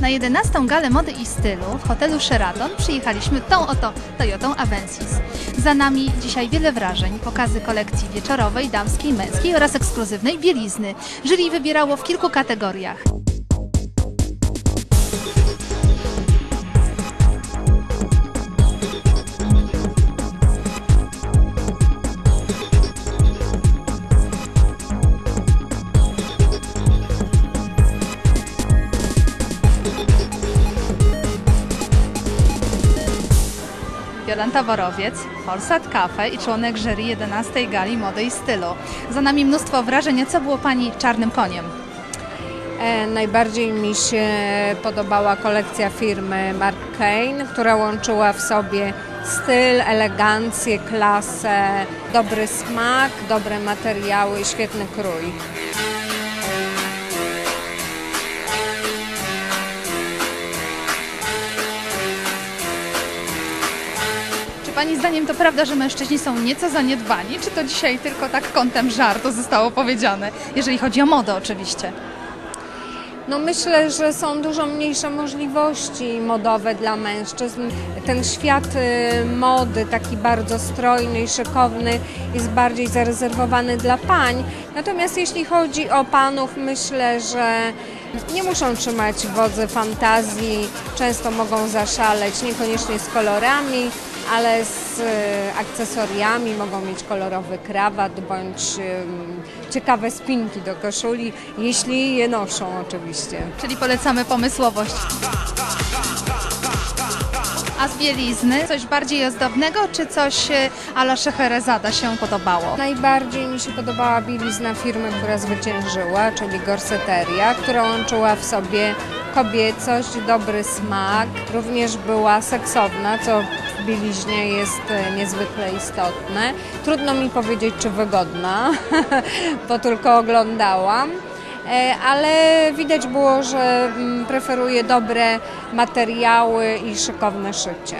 Na 11. galę mody i stylu w hotelu Sheraton przyjechaliśmy tą oto Toyotą Avensis. Za nami dzisiaj wiele wrażeń, pokazy kolekcji wieczorowej, damskiej, męskiej oraz ekskluzywnej bielizny. Jury wybierało w kilku kategoriach. Jolanta Borowiec, Polsat Cafe i członek jury 11. gali mody i stylu. Za nami mnóstwo wrażeń. Co było Pani czarnym koniem? E, Najbardziej mi się podobała kolekcja firmy Mark Kane, która łączyła w sobie styl, elegancję, klasę, dobry smak, dobre materiały i świetny krój. Pani zdaniem to prawda, że mężczyźni są nieco zaniedbani? Czy to dzisiaj tylko tak kątem żartu zostało powiedziane? Jeżeli chodzi o modę oczywiście. No myślę, że są dużo mniejsze możliwości modowe dla mężczyzn. Ten świat y, mody, taki bardzo strojny i szykowny, jest bardziej zarezerwowany dla pań. Natomiast jeśli chodzi o panów, myślę, że nie muszą trzymać wodzy fantazji, często mogą zaszaleć, niekoniecznie z kolorami, ale z y, akcesoriami, mogą mieć kolorowy krawat bądź ciekawe spinki do koszuli, jeśli je noszą oczywiście. Czyli polecamy pomysłowość. A z bielizny coś bardziej ozdobnego, czy coś e, a la Scheherazada się podobało? Najbardziej mi się podobała bielizna firmy, która zwyciężyła, czyli Gorseteria, która łączyła w sobie kobiecość, dobry smak, również była seksowna, co w bieliźnie jest e, niezwykle istotne. Trudno mi powiedzieć, czy wygodna, bo tylko oglądałam. E, ale widać było, że mm, preferuje dobre materiały i szykowne szycie.